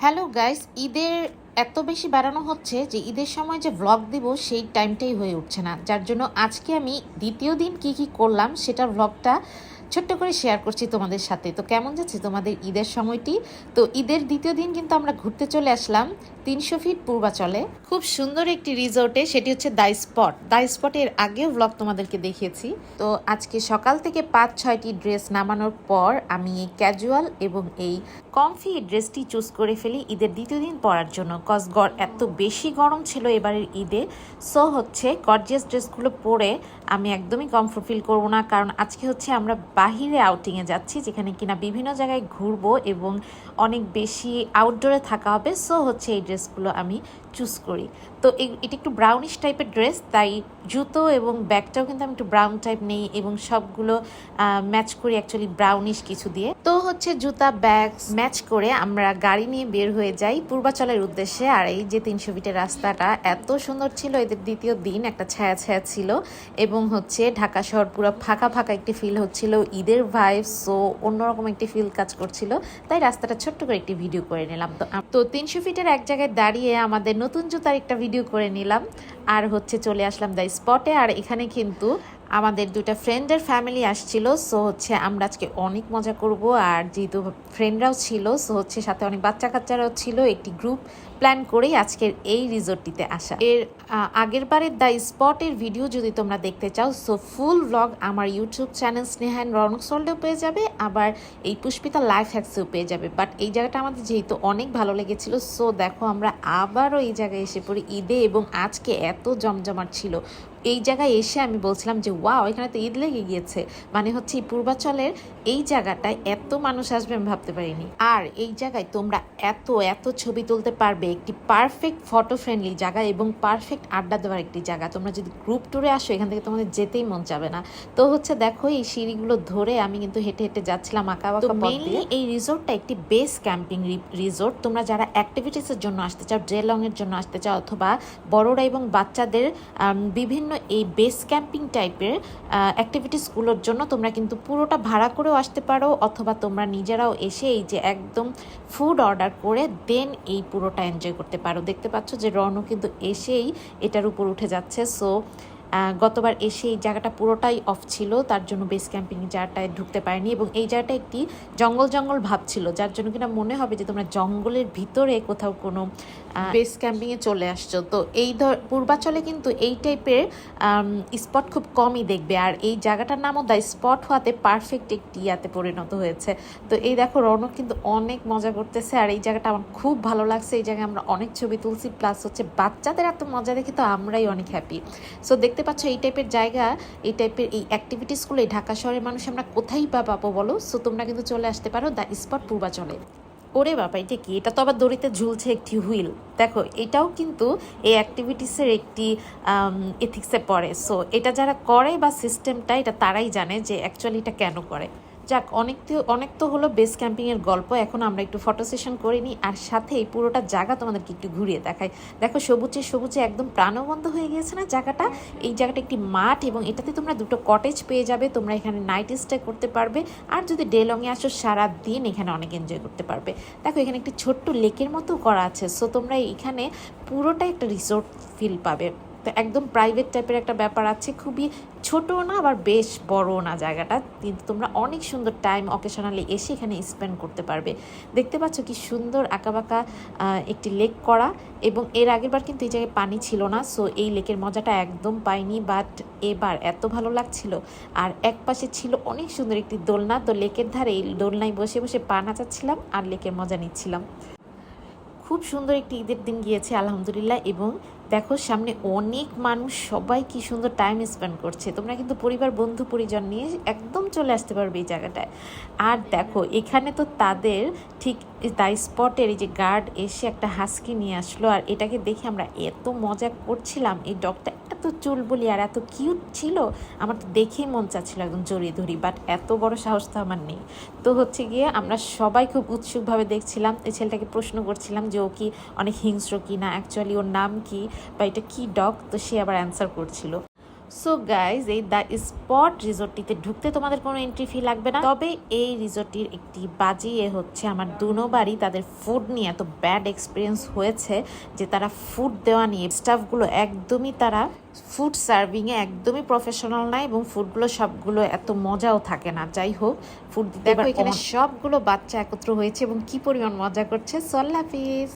Hello guys, ঈদের এত বেশি বাড়ানো হচ্ছে যে ঈদের সময় যে ব্লগ দিব সেই টাইমটাই হয়ে উঠছে না। যার জন্য আজকে আমি দ্বিতীয় দিন কি কি করলাম, সেটা ভ্লগটা ছোট্ট করে শেয়ার করছি তোমাদের সাথে। তো কেমন যাচ্ছে তোমাদের ঈদের সময়টি? তো ঈদের দ্বিতীয় দিন কিন্তু আমরা ঘুরতে চলে আসলাম তিনশো ফিট পূর্বাচলে। খুব সুন্দর একটি রিসোর্টে সেটি হচ্ছে দাই স্পট দাই স্পটের আগেও ভ্লগ তোমাদেরকে দেখিয়েছি। তো আজকে সকাল থেকে পাঁচ ছয়টি ড্রেস নামানোর পর আমি এই ক্যাজুয়াল এবং এই কমফি ড্রেসটি চুজ করে ফেলি ঈদের দ্বিতীয় দিন পরার জন্য। কজ গড় এত বেশি গরম ছিল এবারের ঈদে। সো হচ্ছে গর্জিয়াস ড্রেসগুলো পরে আমি একদমই কমফোর্ট ফিল করব না। কারণ আজকে হচ্ছে আমরা বাহিরে আউটিংয়ে যাচ্ছি, যেখানে কিনা বিভিন্ন জায়গায় ঘুরবো এবং অনেক বেশি আউটডোরে থাকা হবে। সো হচ্ছে এই ড্রেসগুলো আমি চুজ করি। তো এটা একটু ব্রাউনিশ টাইপের ড্রেস তাই জুতো এবং ব্যাগটাও কিন্তু আমি একটু ব্রাউন টাইপ নেই এবং সবগুলো ম্যাচ করি অ্যাকচুয়ালি ব্রাউনিশ কিছু দিয়ে। তো হচ্ছে জুতা ব্যাগ ম্যাচ করে আমরা গাড়ি নিয়ে বের হয়ে যাই পূর্বাচলের উদ্দেশ্যে। আর এই যে তিনশো ফিটের রাস্তাটা, এত সুন্দর ছিল। এদের দ্বিতীয় দিন একটা ছায়া ছায়া ছিল এবং হচ্ছে ঢাকা শহর পুরো ফাঁকা ফাঁকা একটি ফিল হচ্ছিল। ঈদের ভাইব সো অন্যরকম একটি ফিল কাজ করছিল। তাই রাস্তাটা ছোট্ট করে একটি ভিডিও করে নিলাম। তো তো তিনশো ফিটের এক জায়গায় দাঁড়িয়ে আমাদের নতুন জুতার একটা ভিডিও করে নিলাম। আর হচ্ছে চলে আসলাম দ্য স্পটে আর এখানে কিন্তু আমাদের দুটা ফ্রেন্ডের ফ্যামিলি আসছিল সো হচ্ছে আমরা আজকে অনেক মজা করব। আর যেহেতু ফ্রেন্ডরাও ছিল সো হচ্ছে সাথে অনেক বাচ্চা কাচ্চারাও ছিল, একটি গ্রুপ প্ল্যান করেই আজকের এই রিসোর্টটিতে আসা। এর আগের বারের দ্য স্পটের ভিডিও যদি তোমরা দেখতে চাও সো ফুল ব্লগ আমার ইউটিউব চ্যানেল স্নেহান রনক সল্ডেও পেয়ে যাবে, আবার এই পুষ্পিতা লাইফ হ্যাক্সেও পেয়ে যাবে। বাট এই জায়গাটা আমাদের যেহেতু অনেক ভালো লেগেছিল সো দেখো আমরা আবারও এই জায়গায় এসে পড়ি ঈদে এবং আজকে এত জমজমাট ছিল। এই জায়গায় এসে আমি বলছিলাম যে ওয়াও এখানে তো ঈদ লেগে গিয়েছে। মানে হচ্ছে এই পূর্বাচলের এই জায়গাটায় এত মানুষ আসবে আমি ভাবতে পারিনি। আর এই জায়গায় তোমরা এত এত ছবি তুলতে পারবে একটি পারফেক্ট ফটো ফ্রেন্ডলি জায়গা এবং পারফেক্ট আড্ডা দেওয়ার একটি জায়গা। তোমরা যদি গ্রুপ ট্যুরে আসো এখান থেকে তোমাদের যেতেই মন যাবে না। তো হচ্ছে দেখো এই সিঁড়িগুলো ধরে আমি কিন্তু হেঁটে হেঁটে যাচ্ছিলাম আঁকা বাঁকা মেইনলি এই রিসোর্টটা একটি বেস ক্যাম্পিং রিসোর্ট তোমরা যারা অ্যাক্টিভিটিসের জন্য আসতে চাও ড্রেলং এর জন্য আসতে চাও অথবা বড়রা এবং বাচ্চাদের বিভিন্ন এই বেস ক্যাম্পিং টাইপের অ্যাক্টিভিটিসগুলোর জন্য তোমরা কিন্তু পুরোটা ভাড়া করেও আসতে পারো, অথবা তোমরা নিজেরাও এসে এই যে একদম ফুড অর্ডার করে দেন এই পুরোটা এনজয় করতে পারো। দেখতে পাচ্ছ যে রনও কিন্তু এসেই এটার উপর উঠে যাচ্ছে। সো গতবার এসে এই জায়গাটা পুরোটাই অফ ছিল, তার জন্য বেস ক্যাম্পিং জায়গাটায় ঢুকতে পারেনি এবং এই জায়গাটা একটি জঙ্গল জঙ্গল ভাব ছিল, যার জন্য কিনা মনে হবে যে তোমরা জঙ্গলের ভিতরে কোথাও কোনো বেস ক্যাম্পিংয়ে চলে আসছো। তো এই ধর, পূর্বাচলে কিন্তু এই টাইপের স্পট খুব কমই দেখবে আর এই জায়গাটার নামও দ্য স্পট হওয়াতে পারফেক্ট একটি ইয়াতে পরিণত হয়েছে। তো এই দেখো রৌনক কিন্তু অনেক মজা করতেছে আর এই জায়গাটা আমার খুব ভালো লাগছে, এই জায়গায় আমরা অনেক ছবি তুলছি প্লাস হচ্ছে বাচ্চাদের এত মজা দেখে তো আমরাই অনেক হ্যাপি সো দেখতে পাচ্ছ এই টাইপের জায়গা, এই টাইপের এই অ্যাক্টিভিটিসগুলো এই ঢাকা শহরের মানুষ আমরা কোথায় বা পাবো বলো? সো তোমরা কিন্তু চলে আসতে পারো দ্য স্পট পূর্বাচলে। ওরে বাবা এটা কি? এটা তো আবার দড়িতে ঝুলছে একটি হুইল দেখো, এটাও কিন্তু এই অ্যাক্টিভিটিসের একটি এথিক্সে পড়ে। সো এটা যারা করে বা সিস্টেমটা এটা তারাই জানে যে অ্যাকচুয়ালি এটা কেন করে। যাক, অনেক তো অনেক তো হলো বেস ক্যাম্পিংয়ের গল্প। এখন আমরা একটু ফটো সেশন করে নিই। আর সাথে এই পুরোটা জায়গা তোমাদেরকে একটু ঘুরিয়ে দেখাই। দেখো, সবুজে সবুজে একদম প্রাণবন্ত হয়ে গিয়েছে না জায়গাটা? এই জায়গাটা একটি মাঠ এবং এটাতে তোমরা দুটো কটেজ পেয়ে যাবে। তোমরা এখানে নাইট স্টে করতে পারবে। আর যদি ডে লংয়ে আসো সারা দিন এখানে অনেক এনজয় করতে পারবে। দেখো, এখানে একটি ছোট্ট লেকের মতো করা আছে। সো তোমরা এখানে পুরোটাই একটা রিসোর্ট ফিল পাবে। তো একদম প্রাইভেট টাইপের একটা ব্যাপার আছে। খুবই ছোট না, আবার বেশ বড় না জায়গাটা। কিন্তু তোমরা অনেক সুন্দর টাইম অকেশনালি এসে এখানে স্পেন্ড করতে পারবে। দেখতে পাচ্ছ কি সুন্দর আঁকাবাঁকা একটি লেক করা এবং এর আগের বার কিন্তু এই জায়গায় পানি ছিল না সো এই লেকের মজাটা একদম পাইনি বাট এবার এত ভালো লাগছিল। আর এক পাশে ছিল অনেক সুন্দর একটি দোলনা, তো লেকের ধারে এই দোলনায় বসে বসে পা নাচাচ্ছিলাম আর লেকের মজা নিচ্ছিলাম। খুব সুন্দর একটি ঈদের দিন গিয়েছে, আলহামদুলিল্লাহ। এবং দেখো, সামনে অনেক মানুষ, সবাই কি সুন্দর টাইম স্পেন্ড করছে। তোমরা কিন্তু পরিবার, বন্ধু, পরিজন নিয়ে একদম চলে আসতে পারবে এই জায়গাটায়। আর দেখো, এখানে তো তাদের ঠিক তাই স্পটের এই যে গার্ড এসে একটা হাসকি নিয়ে আসলো। আর এটাকে দেখে আমরা এত মজা করছিলাম, এই ডগটা চুল বলি আর এত কিউট ছিল, আমার তো দেখেই মন চাচ্ছিল একদম জড়িয়ে ধরি বাট এত বড় সাহস তো আমার নেই। তো হচ্ছে গিয়ে আমরা সবাই খুব উৎসুকভাবে দেখছিলাম, এই ছেলেটাকে প্রশ্ন করছিলাম যে ও কি অনেক হিংস্র কি না অ্যাকচুয়ালি ওর নাম কি? বা এটা কি ডগ তো সে আবার অ্যান্সার করছিল। সো গাইজ এই দ্য স্পট রিসোর্টটিতে ঢুকতে তোমাদের কোনো এন্ট্রি ফি লাগবে না। তবে এই রিসোর্টটির একটি বাজিয়ে হচ্ছে আমার দুনোবারই তাদের ফুড নিয়ে এত ব্যাড এক্সপিরিয়েন্স হয়েছে যে তারা ফুড দেওয়া নিয়ে স্টাফগুলো একদমই তারা ফুড সার্ভিংয়ে একদমই প্রফেশনাল না এবং ফুডগুলো সবগুলো এত মজাও থাকে না। যাই হোক ফুড দিতে এখানে সবগুলো বাচ্চা একত্র হয়েছে এবং কি পরিমাণ মজা করছে। সল্লাফিজ